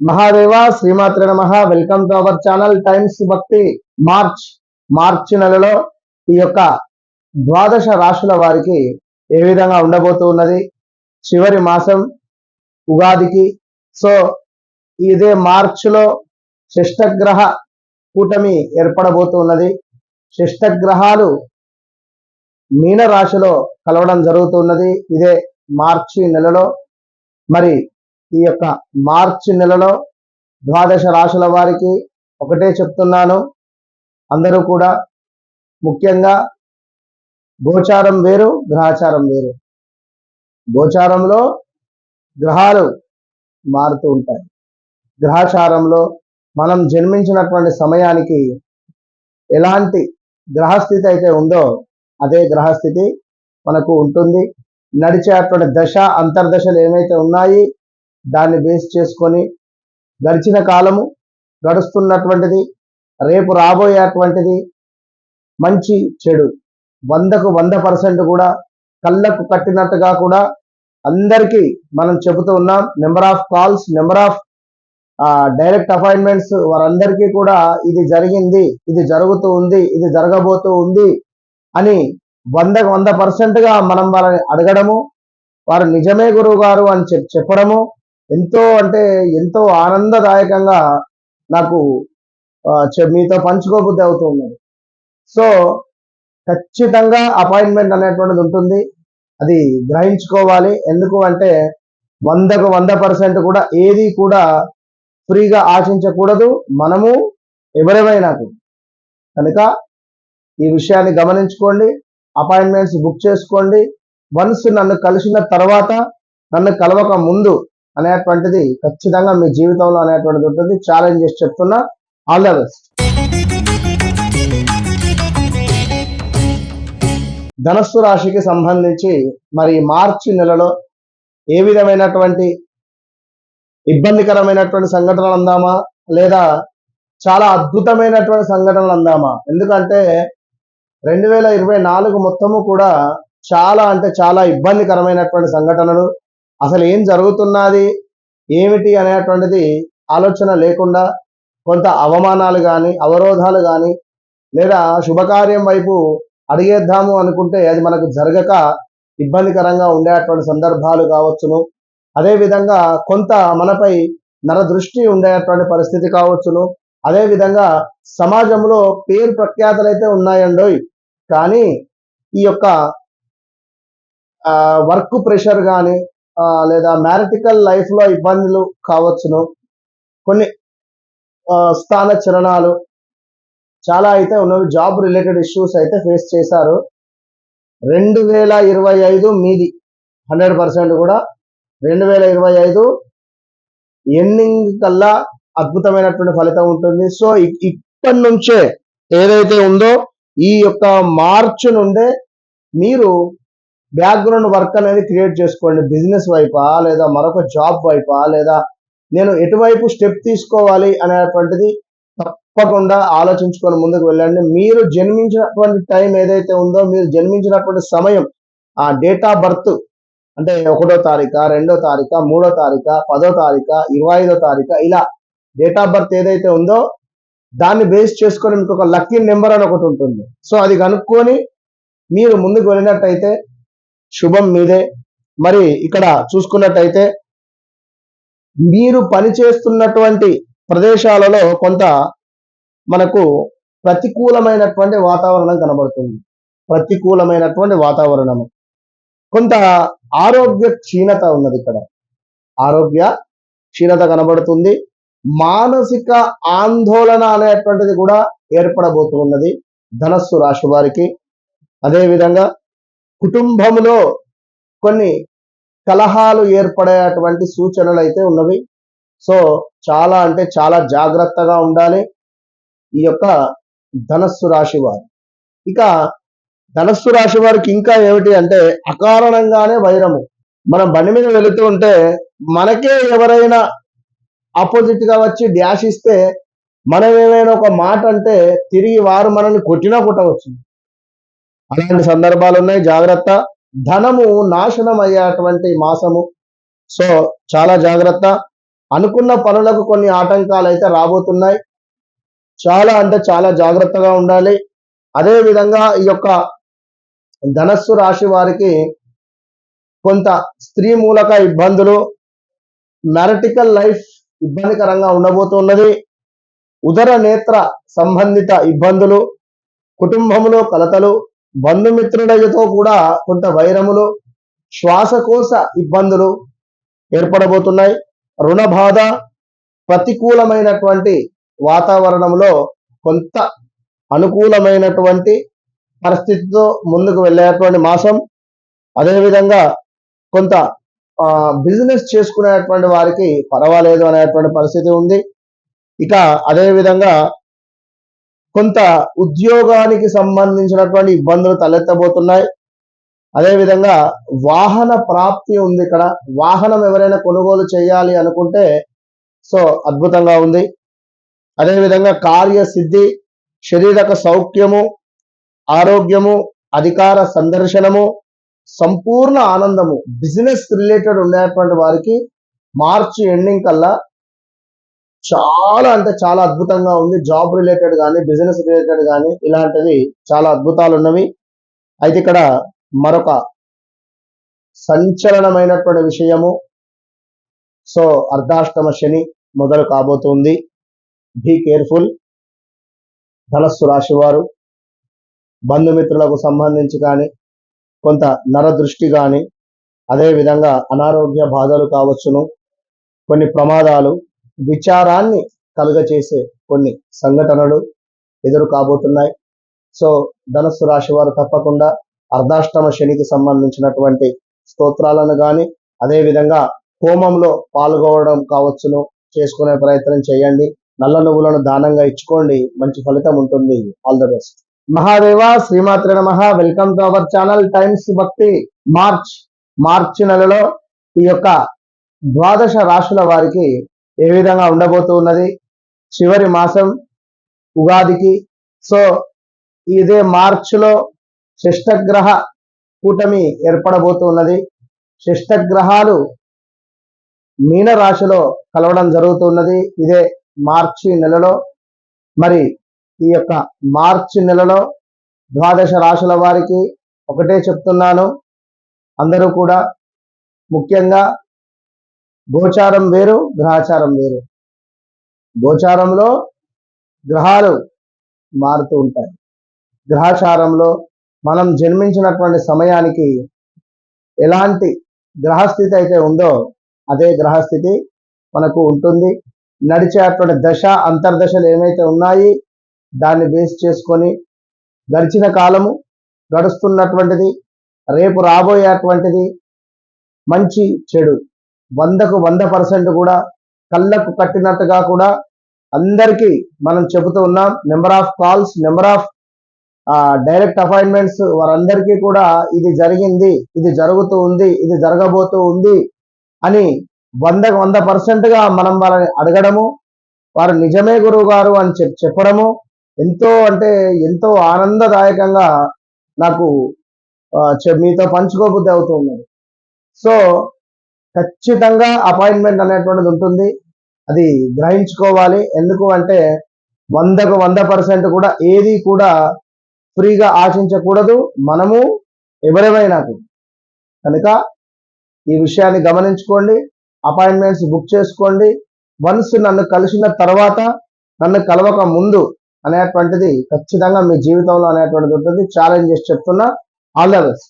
మహాదేవ శ్రీమాత్ర నమ. Welcome to our channel Times Bhakti March మార్చి నెలలో ఈ యొక్క ద్వాదశ రాశుల వారికి ఏ విధంగా ఉండబోతూ ఉన్నది? చివరి మాసం ఉగాదికి. సో ఇదే మార్చిలో శిష్టగ్రహ కూటమి ఏర్పడబోతూ ఉన్నది. శిష్టగ్రహాలు మీన రాశిలో కలవడం జరుగుతున్నది ఇదే మార్చి నెలలో. మరి ఈ యొక్క మార్చి నెలలో ద్వాదశ రాశుల వారికి ఒకటే చెప్తున్నాను. అందరూ కూడా ముఖ్యంగా గోచారం వేరు గ్రహాచారం వేరు. గోచారంలో గ్రహాలు మారుతూ ఉంటాయి. గ్రహాచారంలో మనం జన్మించినటువంటి సమయానికి ఎలాంటి గ్రహస్థితి అయితే ఉందో అదే గ్రహస్థితి మనకు ఉంటుంది. నడిచేటువంటి దశ అంతర్దశలు ఏమైతే ఉన్నాయి దాన్ని బేస్ చేసుకొని గడిచిన కాలము గడుస్తున్నటువంటిది రేపు రాబోయేటువంటిది మంచి చెడు. వందకు వంద పర్సెంట్ కూడా కళ్ళకు కట్టినట్టుగా కూడా అందరికీ మనం చెబుతూ ఉన్నాం. Number of calls number of direct appointments వారందరికీ కూడా ఇది జరిగింది ఇది జరుగుతూ ఉంది ఇది జరగబోతూ ఉంది అని వందకు వంద పర్సెంట్గా మనం వాళ్ళని అడగడము వారు నిజమే గురువు గారు అని చెప్ చెప్పడము ఎంతో అంటే ఎంతో ఆనందదాయకంగా నాకు చె- మీతో పంచుకోబుద్ధి అవుతూ ఉన్నది. సో ఖచ్చితంగా అపాయింట్మెంట్ అనేటువంటిది ఉంటుంది. అది గ్రహించుకోవాలి. ఎందుకు అంటే వందకు వంద పర్సెంట్ కూడా ఏది కూడా ఫ్రీగా ఆశించకూడదు. మనము ఎవరెవరైనా కనుక ఈ విషయాన్ని గమనించుకోండి. అపాయింట్మెంట్స్ బుక్ చేసుకోండి. వన్స్ నన్ను కలిసిన తర్వాత నన్ను కలవక ముందు అనేటువంటిది ఖచ్చితంగా మీ జీవితంలో అనేటువంటిది ఉంటుంది. ఛాలెంజ్ చేసి చెప్తున్నా ఆల్ ద బెస్ట్ ధనస్సు రాశికి సంబంధించి మరి మార్చి నెలలో ఏ విధమైనటువంటి ఇబ్బందికరమైనటువంటి సంఘటనలు అందామా? లేదా చాలా అద్భుతమైనటువంటి సంఘటనలు అందామా? ఎందుకంటే రెండు వేల ఇరవై నాలుగు మొత్తము కూడా చాలా అంటే చాలా ఇబ్బందికరమైనటువంటి సంఘటనలు. అసలు ఏం జరుగుతున్నది? ఏమిటి అనేటువంటిది ఆలోచన లేకుండా కొంత అవమానాలు కానీ అవరోధాలు కానీ లేదా శుభకార్యం వైపు అడిగేద్దాము అనుకుంటే అది మనకు జరగక ఇబ్బందికరంగా ఉండేటువంటి సందర్భాలు కావచ్చును. అదేవిధంగా కొంత మనపై నరదృష్టి ఉండేటువంటి పరిస్థితి కావచ్చును. అదేవిధంగా సమాజంలో పేరు ప్రఖ్యాతలు అయితే ఉన్నాయండోయ్. కానీ ఈ యొక్క వర్క్ ప్రెషర్ కానీ లేదా మ్యారిటికల్ లైఫ్లో ఇబ్బందులు కావచ్చును. కొన్ని స్థాన చలనాలు చాలా అయితే ఉన్నవి. జాబ్ రిలేటెడ్ ఇష్యూస్ అయితే ఫేస్ చేశారు. రెండు వేల ఇరవై ఐదు మీది హండ్రెడ్ పర్సెంట్ కూడా. రెండు వేల ఇరవై ఐదు ఎండింగ్ కల్లా అద్భుతమైనటువంటి ఫలితం ఉంటుంది. సో ఇప్పటి నుంచే ఏదైతే ఉందో ఈ యొక్క మార్చి నుండే మీరు బ్యాక్గ్రౌండ్ వర్క్ అనేది క్రియేట్ చేసుకోండి. బిజినెస్ వైపా లేదా మరొక జాబ్ వైపా లేదా నేను ఎటువైపు స్టెప్ తీసుకోవాలి అనేటువంటిది తప్పకుండా ఆలోచించుకొని ముందుకు వెళ్ళండి. మీరు జన్మించినటువంటి టైం ఏదైతే ఉందో మీరు జన్మించినటువంటి సమయం ఆ డేట్ ఆఫ్ బర్త్ అంటే ఒకటో తారీఖు రెండో తారీఖు మూడో తారీఖు పదో తారీఖు ఇరవై ఐదో తారీఖు ఇలా డేట్ ఆఫ్ బర్త్ ఏదైతే ఉందో దాన్ని బేస్ చేసుకొని మీకు ఒక లక్కీ నెంబర్ అని ఒకటి ఉంటుంది. సో అది కనుక్కొని మీరు ముందుకు వెళ్ళినట్టయితే శుభం మీదే. మరి ఇక్కడ చూసుకున్నట్టయితే మీరు పనిచేస్తున్నటువంటి ప్రదేశాలలో కొంత మనకు ప్రతికూలమైనటువంటి వాతావరణం కనబడుతుంది. ప్రతికూలమైనటువంటి వాతావరణము. కొంత ఆరోగ్య క్షీణత ఉన్నది ఇక్కడ. ఆరోగ్య క్షీణత కనబడుతుంది. మానసిక ఆందోళన అనేటువంటిది కూడా ఏర్పడబోతున్నది. ధనస్సు రాశి వారికి. అదేవిధంగా కుటుంబంలో కొన్ని కలహాలు ఏర్పడేటువంటి సూచనలు అయితే ఉన్నవి. సో చాలా అంటే చాలా జాగ్రత్తగా ఉండాలి. ఈ యొక్క ధనస్సు రాశి వారు. ఇక ధనస్సు రాశి వారికి ఇంకా ఏమిటి అంటే అకారణంగానే వైరము. మనం బండి మీద వెళుతూ ఉంటే మనకే ఎవరైనా ఆపోజిట్గా వచ్చి డ్యాష్ ఇస్తే మనం ఏమైనా ఒక మాట అంటే తిరిగి వారు మనల్ని కొట్టినా కొట్టవచ్చు. అలాంటి సందర్భాలు ఉన్నాయి జాగ్రత్త. ధనము నాశనం అయ్యేటువంటి మాసము. సో చాలా జాగ్రత్త. అనుకున్న పనులకు కొన్ని ఆటంకాలు అయితే రాబోతున్నాయి. చాలా అంటే చాలా జాగ్రత్తగా ఉండాలి. అదే విధంగా ఈ యొక్క ధనస్సు రాశి వారికి కొంత స్త్రీ మూలక ఇబ్బందులు మ్యారటికల్ లైఫ్ ఇబ్బందికరంగా ఉండబోతున్నది. ఉదర నేత్ర సంబంధిత ఇబ్బందులు కుటుంబంలో కలతలు బంధుమిత్రులతో కూడా కొంత వైరములు శ్వాసకోశ ఇబ్బందులు ఏర్పడబోతున్నాయి. రుణ బాధ ప్రతికూలమైనటువంటి వాతావరణంలో కొంత అనుకూలమైనటువంటి పరిస్థితితో ముందుకు వెళ్ళేటువంటి మాసం. అదేవిధంగా కొంత బిజినెస్ చేసుకునేటువంటి వారికి పర్వాలేదు అనేటువంటి పరిస్థితి ఉంది. ఇక అదేవిధంగా కొంత ఉద్యోగానికి సంబంధించినటువంటి ఇబ్బందులు తలెత్తబోతున్నాయి. అదేవిధంగా వాహన ప్రాప్తి ఉంది ఇక్కడ. వాహనం ఎవరైనా కొనుగోలు చేయాలి అనుకుంటే సో అద్భుతంగా ఉంది. అదేవిధంగా కార్యసిద్ధి శరీరక సౌఖ్యము ఆరోగ్యము అధికార సందర్శనము సంపూర్ణ ఆనందము బిజినెస్ రిలేటెడ్ ఉండేటువంటి వారికి మార్చి ఎండింగ్ కల్లా చాలా అంటే చాలా అద్భుతంగా ఉంది. జాబ్ రిలేటెడ్ కానీ బిజినెస్ రిలేటెడ్ కానీ ఇలాంటివి చాలా అద్భుతాలు ఉన్నవి. అయితే ఇక్కడ మరొక సంచలనమైనటువంటి విషయము. సో అర్ధాష్టమ శని మొదలు కాబోతుంది. బీ కేర్ఫుల్ ధనస్సు రాశి వారు బంధుమిత్రులకు సంబంధించి కానీ కొంత నరదృష్టి కానీ అదేవిధంగా అనారోగ్య బాధలు కావచ్చును. కొన్ని ప్రమాదాలు విచారాన్ని కలుగచేసే కొన్ని సంఘటనలు ఎదురు కాబోతున్నాయి. సో ధనస్సు రాశి వారు తప్పకుండా అర్ధాష్టమ శనికి సంబంధించినటువంటి స్తోత్రాలను కానీ అదేవిధంగా హోమంలో పాల్గొనడం కావచ్చును చేసుకునే ప్రయత్నం చేయండి. నల్ల నువ్వులను దానంగా ఇచ్చుకోండి. మంచి ఫలితం ఉంటుంది. ఆల్ ద బెస్ట్ మహాదేవ శ్రీమాత్రి నమ. Welcome to our channel Times Bhakti March మార్చి నెలలో ఈ యొక్క ద్వాదశ రాశుల వారికి ఏ విధంగా ఉండబోతూ ఉన్నది? చివరి మాసం ఉగాదికి. సో ఇదే మార్చిలో శిష్టగ్రహ కూటమి ఏర్పడబోతున్నది షష్టగ్రహాలు మీన రాశిలో కలవడం జరుగుతున్నది ఇదే మార్చి నెలలో. మరి ఈ యొక్క మార్చి నెలలో ద్వాదశ రాశుల వారికి ఒకటే చెప్తున్నాను. అందరూ కూడా ముఖ్యంగా గోచారం వేరు గ్రహాచారం వేరు. గోచారంలో గ్రహాలు మారుతూ ఉంటాయి. గ్రహాచారంలో మనం జన్మించినటువంటి సమయానికి ఎలాంటి గ్రహస్థితి అయితే ఉందో అదే గ్రహస్థితి మనకు ఉంటుంది. నడిచేటువంటి దశ అంతర్దశలు ఏమైతే ఉన్నాయి దాన్ని బేస్ చేసుకొని గడిచిన కాలము గడుస్తున్నటువంటిది రేపు రాబోయేటువంటిది మంచి చెడు. వందకు వంద పర్సెంట్ కూడా కళ్ళకు కట్టినట్టుగా కూడా అందరికీ మనం చెబుతూ ఉన్నాం. Number of calls number of direct appointments వారందరికీ కూడా ఇది జరిగింది ఇది జరుగుతూ ఉంది ఇది జరగబోతూ ఉంది అని వందకు వంద పర్సెంట్గా మనం వాళ్ళని అడగడము వారు నిజమే గురువు గారు అని చెప్ చెప్పడము ఎంతో అంటే ఎంతో ఆనందదాయకంగా నాకు చె- మీతో పంచుకోబుద్ధి అవుతుంది సో ఖచ్చితంగా అపాయింట్మెంట్ అనేటువంటిది ఉంటుంది. అది గ్రహించుకోవాలి. ఎందుకు అంటే వందకు వంద పర్సెంట్ కూడా ఏది కూడా ఫ్రీగా ఆశించకూడదు. మనము ఎవరెవరైనా కనుక ఈ విషయాన్ని గమనించుకోండి. అపాయింట్మెంట్స్ బుక్ చేసుకోండి. వన్స్ నన్ను కలిసిన తర్వాత నన్ను కలవక ముందు అనేటువంటిది ఖచ్చితంగా మీ జీవితంలో అనేటువంటిది ఉంటుంది. ఛాలెంజ్ చేసి చెప్తున్నా. All the best.